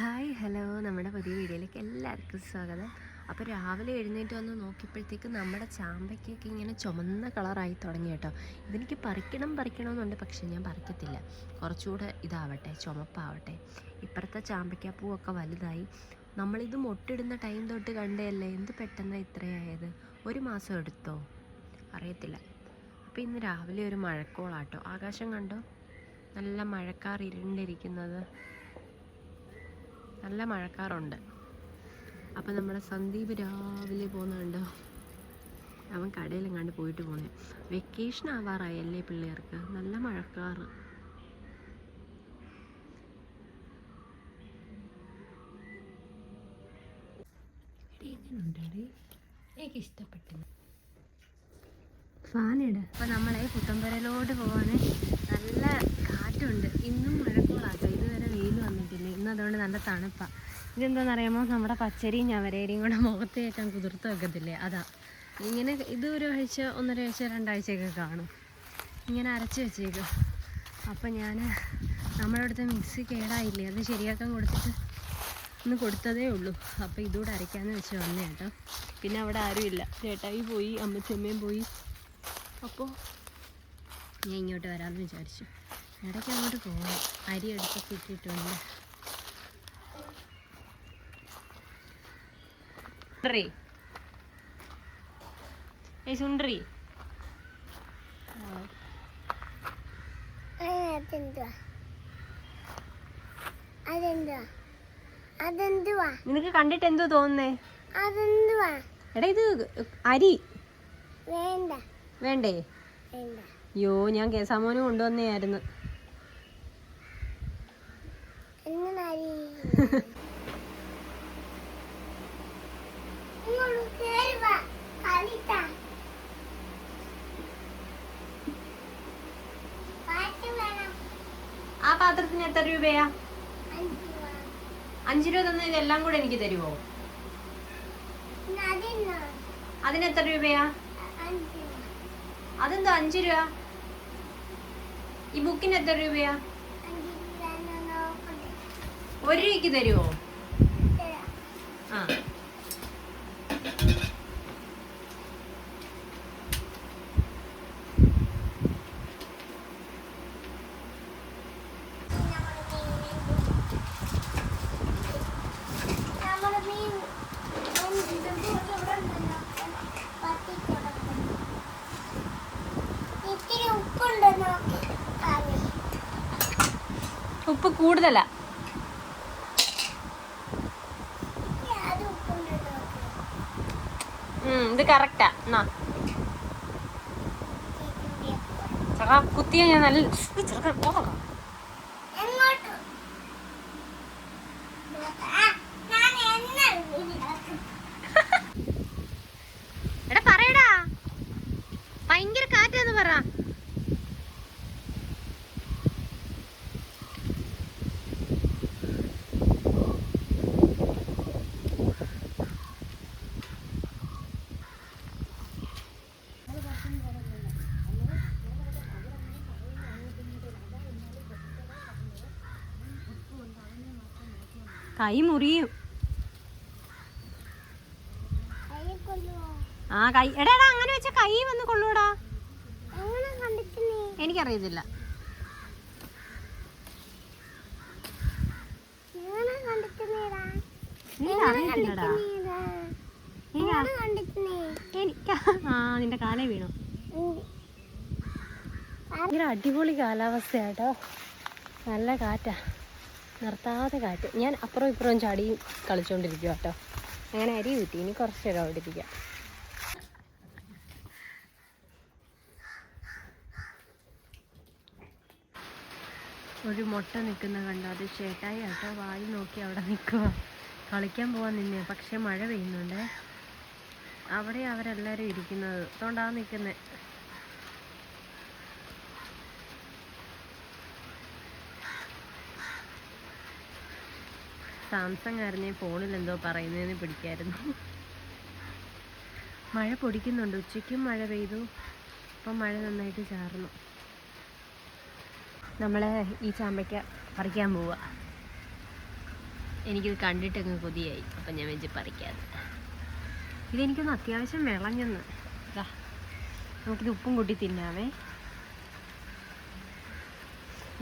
Hi hello നമ്മുടെ പുതിയ വീഡിയോയിലേക്ക് എല്ലാവർക്കും സ്വാഗതം. അപ്പോൾ രാവിലെ എഴുന്നേറ്റ് വന്ന് നോക്കിയപ്പോഴത്തേക്ക് നമ്മുടെ ചാമ്പയ്ക്കൊക്കെ ഇങ്ങനെ ചുമന്ന കളറായി തുടങ്ങി കേട്ടോ. ഇതെനിക്ക് പറിക്കണം പറിക്കണമെന്നുണ്ട് പക്ഷേ ഞാൻ പറിക്കത്തില്ല. കുറച്ചുകൂടെ ഇതാവട്ടെ ചുമപ്പാവട്ടെ. ഇപ്പുറത്തെ ചാമ്പയ്ക്കാപ്പൂവൊക്കെ വലുതായി. നമ്മളിത് മൊട്ടിടുന്ന ടൈം തൊട്ട് കണ്ടേയല്ലേ എന്ത് പെട്ടെന്ന് ഇത്രയായത്? ഒരു മാസം എടുത്തോ? അറിയത്തില്ല. അപ്പോൾ ഇന്ന് രാവിലെ ഒരു മഴക്കോളാട്ടോ. ആകാശം കണ്ടോ? നല്ല മഴക്കാർ ഇരുണ്ടിരിക്കുന്നത്. നല്ല മഴക്കാറുണ്ട്. അപ്പം നമ്മുടെ സന്ദീപ് രാവിലെ പോകുന്നുണ്ടോ അവൻ കടയിലും കണ്ട് പോയിട്ട് പോണേ വെക്കേഷൻ ആവാറായി അല്ലേ പിള്ളേർക്ക്? നല്ല മഴക്കാറ്. എനിക്ക് ഇഷ്ടപ്പെട്ടു ഫാനിട. അപ്പം നമ്മളെ പുത്തമ്പരയിലോട്ട് പോവാണ്. നല്ല കാറ്റുണ്ട്. ഇന്നും മഴക്കോളാട്ടോ വന്നിട്ടില്ല. ഇന്ന് അതുകൊണ്ട് നല്ല തണുപ്പാണ് ഇതെന്താണെന്നറിയാമോ നമ്മുടെ പച്ചരിയും ഞവരേരിയും കൂടെ മുഖത്ത് കയറ്റാൻ കുതിർത്ത് വെക്കത്തില്ലേ? അതാ. ഇങ്ങനെ ഇത് ഒരു ആഴ്ച ഒന്നര ആഴ്ച രണ്ടാഴ്ചയൊക്കെ കാണും. ഇങ്ങനെ അരച്ച് വെച്ചേക്കും. അപ്പം ഞാൻ നമ്മുടെ അടുത്ത് മിക്സി കേടായില്ലേ? അത് ശരിയാക്കാൻ കൊടുത്തിട്ട് ഇന്ന് കൊടുത്തതേ ഉള്ളൂ. അപ്പോൾ ഇതുകൂടെ അരയ്ക്കാമെന്ന് വെച്ച് വന്നേ കേട്ടോ. പിന്നെ അവിടെ ആരുമില്ല ചേട്ടായി പോയി അമ്മച്ചമ്മയും പോയി. അപ്പോൾ ഞാൻ ഇങ്ങോട്ട് വരാമെന്ന് വിചാരിച്ചു. ഇടയ്ക്ക് അങ്ങോട്ട് പോകണം അരി എടുത്ത് കിട്ടിയിട്ടുണ്ട് സുണ്ടറി സുണ്ടറി നിനക്ക് കണ്ടിട്ട് എന്തു തോന്നുന്നേ? എടാ ഇത് അരി. വേണ്ട. വേണ്ടേ? വേണ്ട. അയ്യോ ഞാൻ കേസാമോന് കൊണ്ടുവന്നേയായിരുന്നു അരി ഇങ്ങോട്ട് കേറി വാ കളിത്താ പാട്ട് വേണം ആ പാത്രത്തിന് എത്ര രൂപയാ? അഞ്ചു രൂപ. അഞ്ച് രൂപ തന്ന ഇതെല്ലാം കൂടെ എനിക്ക് തരുമോ അതിന് എത്ര രൂപയാ? അതെന്തോ അഞ്ചു രൂപ? ഈ ബുക്കിന് എത്ര രൂപയാ? ഒരു രൂപയ്ക്ക് തരുമോ ആ. ഉപ്പ് കൂടുതലാ അത് ഉപ്പുണ്ട് നോക്കി ഉം, ഇത് കറക്റ്റാ എന്നാ. ചെറുക്കാ കുത്തിയ ഞാൻ നല്ല ചെറുക്കൻ പോകാം. എടാ പറയടാ. ഭയങ്കര കാറ്റാന്ന് പറ. കൈ മുറിയും? ആ കൈ. എടാ എടാ അങ്ങനെ വെച്ച കൈ വന്ന് കൊള്ളൂടാ. എനിക്കറിയത്തില്ല. നിന്റെ കാലേ വീണു. ഭയങ്കര അടിപൊളി കാലാവസ്ഥയാട്ടോ. നല്ല കാറ്റാ. നിർത്താതെ കാറ്റ്. ഞാൻ അപ്പുറം ഇപ്പുറം ചാടി കളിച്ചുകൊണ്ടിരിക്കുക കേട്ടോ അങ്ങനെ അരി കിട്ടി ഇനി കുറച്ച് നേരം അവിടെ ഇരിക്കാം. ഒരു മുട്ട നിൽക്കുന്ന കണ്ടോ? അത് ചേട്ടായി കേട്ടോ വായി നോക്കി അവിടെ നിൽക്കുക കളിക്കാൻ പോവാൻ നിന്നെ. പക്ഷെ മഴ പെയ്യുന്നുണ്ടേ. അവിടെ അവരെല്ലാവരും ഇരിക്കുന്നത്. അതുകൊണ്ടാണ് നിൽക്കുന്നത് സാംസങ് ആയിരുന്നേ ഫോണിൽ എന്തോ പറയുന്നതെന്ന് പിടിക്കായിരുന്നു. മഴ പൊടിക്കുന്നുണ്ട്. ഉച്ചയ്ക്കും മഴ പെയ്തു. അപ്പം മഴ നന്നായിട്ട് ചാർന്നു നമ്മൾ ഈ ചാമ്പയ്ക്ക പറിക്കാൻ പോവുക എനിക്കിത് കണ്ടിട്ടങ്ങ് കൊതിയായി. അപ്പം ഞാൻ വെച്ച് പറിക്കാതെ ഇതെനിക്കൊന്ന് അത്യാവശ്യം വിളഞ്ഞെന്ന് നമുക്കിത് ഉപ്പും കൂട്ടി തിന്നാവേ.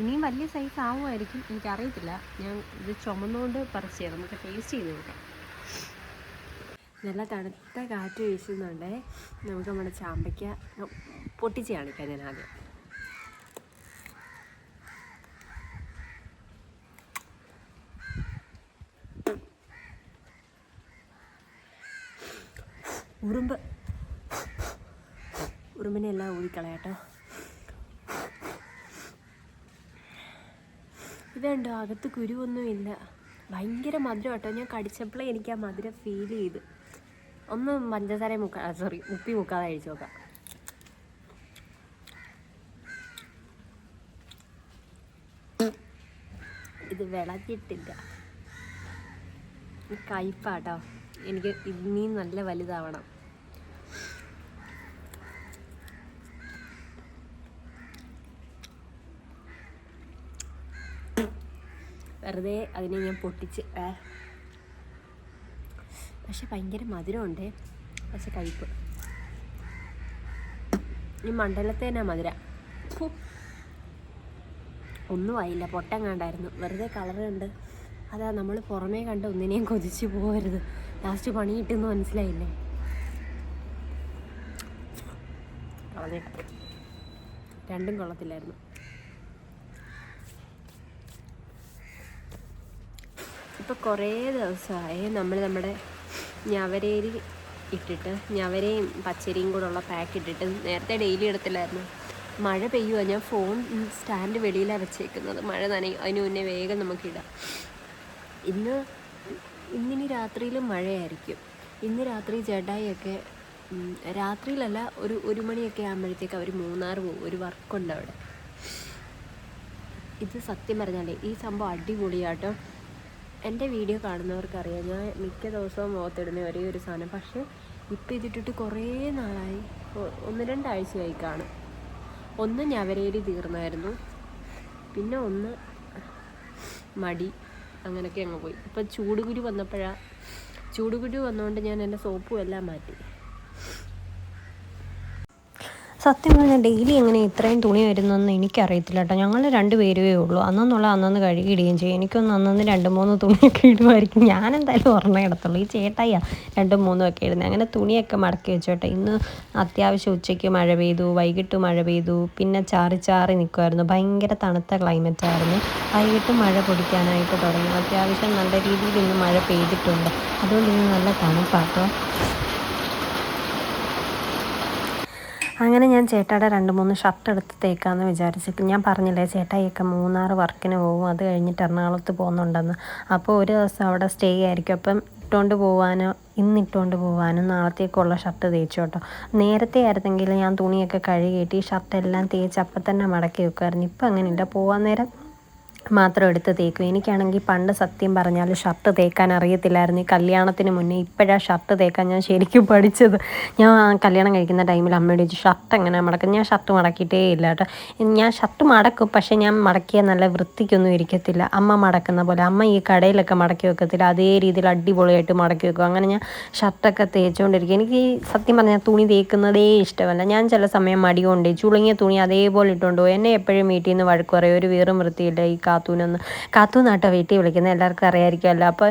ഇനിയും വലിയ സൈസ് ആവുമായിരിക്കും. എനിക്കറിയത്തില്ല. ഞാൻ ഇത് ചുമന്നുകൊണ്ട് പറിച്ചത് നമുക്ക് ടേസ്റ്റ് ചെയ്ത് നോക്കാം. നല്ല തണുത്ത കാറ്റ് വീശുന്നുണ്ടേ. നമുക്ക് നമ്മുടെ ചാമ്പയ്ക്ക പൊട്ടിച്ച് കാണിക്കാം ഞാൻ ആദ്യം. ഉറുമ്പ്. ഉറുമ്പിനെ എല്ലാം ഊതിക്കളയാട്ടോ ഇതുണ്ടോ അകത്ത് കുരുവൊന്നുമില്ല. ഭയങ്കര മധുരം കേട്ടോ ഞാൻ കടിച്ചപ്പോഴേ എനിക്ക് ആ മധുരം ഫീൽ ചെയ്ത്. ഒന്ന് പഞ്ചസാര മുക്കാ സോറി ഉപ്പി മുക്കാതെ കഴിച്ചു നോക്കാം ഇത് വിളഞ്ഞിട്ടില്ല. കയ്പാട്ടോ എനിക്ക് ഇനിയും നല്ല വലുതാവണം. വെറുതെ അതിനെ ഞാൻ പൊട്ടിച്ച് പക്ഷെ ഭയങ്കര മധുരമുണ്ട്. പക്ഷെ കഴിപ്പ്. ഈ മണ്ഡലത്തേനാ മധുര. ഫു. ഒന്നും ആയില്ല. പൊട്ടം കണ്ടായിരുന്നു. വെറുതെ കളർ അതാ നമ്മൾ പുറമേ കണ്ട് ഒന്നിനെയും കൊതിച്ച് പോകരുത്. ലാസ്റ്റ് പണി കിട്ടുമെന്ന് മനസ്സിലായില്ലേ? അതെ രണ്ടും കൊള്ളത്തില്ലായിരുന്നു. ഇപ്പോൾ കുറേ ദിവസമായി നമ്മൾ നമ്മുടെ ഞവരേരി ഇട്ടിട്ട് ഞവരയും പച്ചരിയും കൂടെ ഉള്ള പാക്ക് ഇട്ടിട്ട് നേരത്തെ ഡെയിലി എടുത്തില്ലായിരുന്നു. മഴ പെയ്യുക ഞാൻ ഫോൺ സ്റ്റാൻഡ് വെളിയിലാണ് വെച്ചേക്കുന്നത്. മഴ നനയും അതിന് മുന്നേ വേഗം നമുക്കിടാം ഇന്ന് ഇന്നിനി രാത്രിയിൽ മഴയായിരിക്കും. ഇന്ന് രാത്രി ജഡായിയൊക്കെ ഉം, രാത്രിയിലല്ല ഒരു ഒരു മണിയൊക്കെ ആകുമ്പോഴത്തേക്ക് അവർ മൂന്നാർ പോകും. ഒരു വർക്കുണ്ട് അവിടെ. ഇത് സത്യം പറഞ്ഞാലേ ഈ സംഭവം അടിപൊളിയാട്ടോ. എന്റെ വീഡിയോ കാണുന്നവർക്കറിയാം. ഞാൻ മിക്ക ദിവസവും മുഖത്തിടുന്ന ഒരേ ഒരു സാധനം. പക്ഷേ ഇപ്പം ഇതിട്ടിട്ട് കുറേ നാളായി. ഒന്ന് രണ്ടാഴ്ചയായി കാണും. ഒന്ന് ഞവരേരി തീർന്നായിരുന്നു. പിന്നെ ഒന്ന് മടി. അങ്ങനെയൊക്കെ അങ്ങ് പോയി. ഇപ്പം ചൂടുകുരു വന്നപ്പോഴാണ് ചൂടുകുരു വന്നുകൊണ്ട് ഞാൻ എന്റെ സോപ്പും എല്ലാം മാറ്റി. സത്യം പറഞ്ഞാൽ ഡെയിലി എങ്ങനെ ഇത്രയും തുണി വരുന്നതെന്ന് എനിക്കറിയത്തില്ല കേട്ടോ. ഞങ്ങൾ രണ്ട് പേരുവേ ഉള്ളൂ. അന്നെന്നുള്ള അന്നന്ന് കഴുകിയിടുകയും ചെയ്യും. എനിക്കൊന്ന് അന്നന്ന് രണ്ട് മൂന്ന് തുണിയൊക്കെ ഇടുമായിരിക്കും. ഞാൻ എന്തായാലും ഒരെണ്ണം ഇടത്തുള്ളൂ. ഈ ചേട്ടായ രണ്ടും മൂന്നും ഒക്കെ ഇടുന്നത് അങ്ങനെ തുണിയൊക്കെ മടക്കി വെച്ചോട്ടെ ഇന്ന് അത്യാവശ്യം ഉച്ചയ്ക്ക് മഴ പെയ്തു വൈകിട്ട് മഴ പെയ്തു പിന്നെ ചാറി ചാറി നിൽക്കുമായിരുന്നു ഭയങ്കര തണുത്ത ക്ലൈമറ്റ് ആയിരുന്നു. വൈകിട്ട് മഴ പൊടിക്കാനായിട്ട് തുടങ്ങി. അത്യാവശ്യം നല്ല രീതിയിൽ ഇന്ന് മഴ പെയ്തിട്ടുണ്ട്. അതുകൊണ്ട് ഇന്ന് നല്ല തണുപ്പാട്ടോ. അങ്ങനെ ഞാൻ ചേട്ടായുടെ രണ്ട് മൂന്ന് ഷർട്ട് എടുത്ത് തേക്കാമെന്ന് വിചാരിച്ചിട്ട് ഞാൻ പറഞ്ഞില്ലേ ചേട്ടായിയൊക്കെ മൂന്നാറ് വർക്കിന് പോകും അത് കഴിഞ്ഞിട്ട് എറണാകുളത്ത് പോകുന്നുണ്ടെന്ന് അപ്പോൾ ഒരു ദിവസം അവിടെ സ്റ്റേ ആയിരിക്കും. അപ്പം ഇട്ടുകൊണ്ട് പോകാനോ ഇന്ന് ഇട്ടുകൊണ്ട് പോകാനും നാളത്തേക്കുള്ള ഷർട്ട് തേച്ചു കേട്ടോ. നേരത്തെ ആയിരുന്നെങ്കിൽ ഞാൻ തുണിയൊക്കെ കഴുകിയിട്ട് ഈ ഷർട്ടെല്ലാം തേച്ച് അപ്പം തന്നെ മടക്കി വെക്കുമായിരുന്നു. ഇപ്പം അങ്ങനെയില്ല. പോകാൻ നേരം മാത്രം എടുത്ത് തേക്കും. എനിക്കാണെങ്കിൽ പണ്ട് സത്യം പറഞ്ഞാൽ ഷർട്ട് തേക്കാൻ അറിയത്തില്ലായിരുന്നു. ഈ കല്യാണത്തിന് മുന്നേ ഇപ്പോഴാണ് ഷർട്ട് തേക്കാൻ ഞാൻ ശരിക്കും പഠിച്ചത്. ഞാൻ കല്യാണം കഴിക്കുന്ന ടൈമിൽ അമ്മയോട് ചോദിച്ചു ഷർട്ട് എങ്ങനെ മടക്കും? ഞാൻ ഷർട്ട് മടക്കിയിട്ടേ ഇല്ല കേട്ടോ. ഞാൻ ഷർട്ട് മടക്കും പക്ഷേ ഞാൻ മടക്കിയ നല്ല വൃത്തിക്കൊന്നും ഇരിക്കത്തില്ല. അമ്മ മടക്കുന്ന പോലെ അമ്മ ഈ കടയിലൊക്കെ മടക്കി വെക്കത്തില്ല. അതേ രീതിയിൽ അടിപൊളിയായിട്ട് മടക്കി വെക്കും. അങ്ങനെ ഞാൻ ഷർട്ടൊക്കെ തേച്ചുകൊണ്ടിരിക്കും. എനിക്ക് സത്യം പറഞ്ഞാൽ തുണി തേക്കുന്നതേ ഇഷ്ടമല്ല. ഞാൻ ചില സമയം മടി കൊണ്ടേ ചുളുങ്ങിയ തുണി അതേപോലെ ഇട്ടുകൊണ്ട് പോകും എന്നെ എപ്പോഴും വീട്ടിൽ നിന്ന് വഴക്ക് പറയും ഒരു വീറും വൃത്തിയില്ല ഈ കാത്തൂനൊന്ന്. കാത്തൂന്നാട്ടോ വീട്ടിൽ വിളിക്കുന്നത്. എല്ലാവർക്കും അറിയാമായിരിക്കുമല്ലോ അപ്പോൾ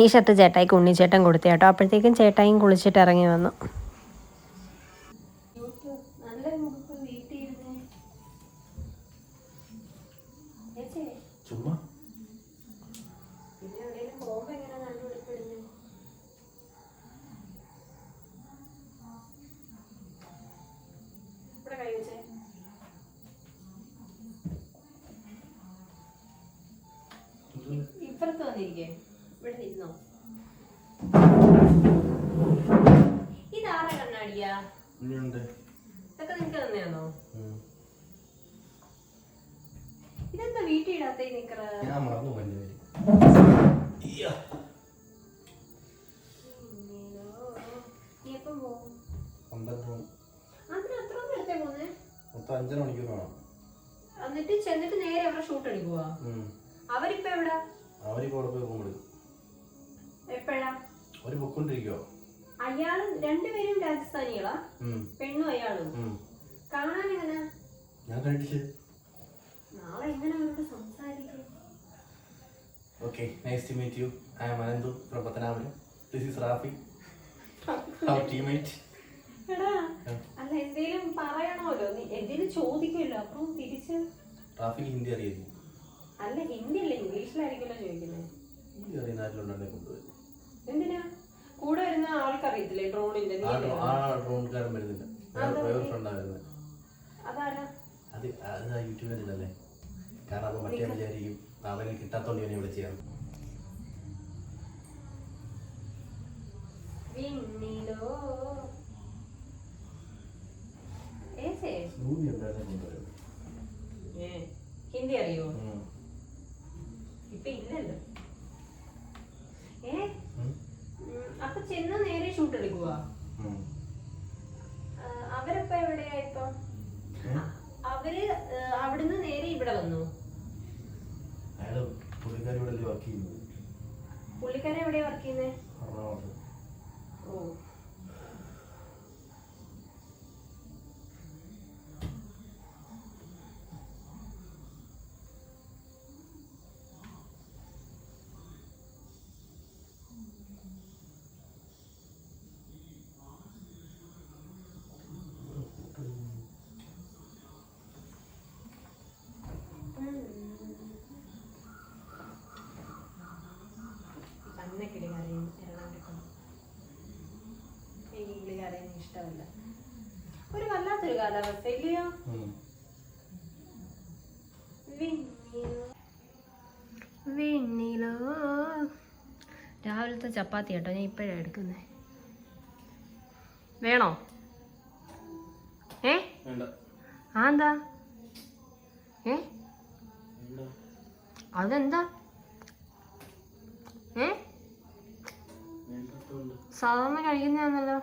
ഈ ഷർട്ട് ചേട്ടായിക്ക് ഉണ്ണിച്ചേട്ടൻ കൊടുത്തു കേട്ടോ അപ്പോഴത്തേക്കും ചേട്ടായും കുളിച്ചിട്ട് ഇറങ്ങി വന്നു. ഇപ്പുറത്ത് വന്നിരിക്കേ. ഇവിടെ നിന്നോ. ഇതാരാ കണ്ണാടിയാ? ഇനിയുണ്ട്. ഇതൊക്കെ നിനക്ക് തന്നെയാണോ? ഉം. ഇതെന്താ വീട്ടിൽ ഇടാത്ത നിക്കറ? ഞാൻ മറന്നു എന്നിട്ട് ചെന്നിട്ട് നേരെ അവരുടെ ഷൂട്ട് അടിക്കുവാ. അവരിപ്പോ എവിടാ? അവരിപ്പോ അവിടെ പോയി പോകുമ്പോൾ എപ്പോഴാ? അവർ പൊക്കൊണ്ടിരിക്കോ അയാളും രണ്ടുപേരും രാജസ്ഥാനികളാ. പെണ്ണും അയാളും. കാണാൻ എങ്ങനെ? ഞാൻ കണ്ടിട്ട് നാളെ എങ്ങനെ അവരോട് സംസാരിക്കും? Okay nice to meet you I am Ananthu from Pathanapuram this is Rafi our teammate എടാ അല്ല എന്തേലും പറയണമല്ലോ. നീ എന്തേലും ചോദിക്കുമല്ലോ അപ്പം തിരിച്ച്. റാഫിക്ക് ഹിന്ദി അറിയായിരിക്കും അല്ല ഹിന്ദി അല്ല ഇംഗ്ലീഷിലായിരിക്കുമല്ലോ ചോദിക്കുന്നത് എന്തിനാ? കൂടെ വരുന്ന ആൾക്കറിയത്തില്ലേ ഡ്രോണിന്റെ അതാരാ? അത് അത് കാരണം മറ്റേ വിചാരിക്കും അവന് കിട്ടാത്തോണ്ട് ഇവനെ വിളിച്ചാണ് കൊണ്ടുവരും. ഏ, ഹിന്ദി അറിയോ ഇപ്പൊ ഇല്ലല്ലോ ഏ ഉം, അപ്പൊ ചെന്ന് നേരെ ഷൂട്ട് എടുക്കുവാ ആ, അവരപ്പ എവിടെയാ ഇപ്പൊ അവർ ആ, അവിടുന്ന് നേരെ ഇവിടെ വന്നു അയാൾ പുള്ളിക്കാരിയോടെ വർക്ക് ചെയ്യുന്നത് പുള്ളിക്കാരൻ എവിടെയാ വർക്ക് ചെയ്യുന്നത് എറണാകുളത്ത്. ഓ തന്നെ കിളി കരയും എറണാകുളം എനിക്ക് കിളി കരയുന്ന ഇഷ്ടമല്ല ഒരു വല്ലാത്തൊരു കാലാവസ്ഥ ഇല്ലയോ വെണ്ണിലോ രാവിലത്തെ ചപ്പാത്തി കേട്ടോ ഞാൻ ഇപ്പോഴാണ് എടുക്കുന്നത് വേണോ? ഏ? ആന്താ ആ എന്താ? ഏ? വേണ്ട. അതെന്താ? ഏ? സാധാരണ കഴിക്കുന്നതാണല്ലോ.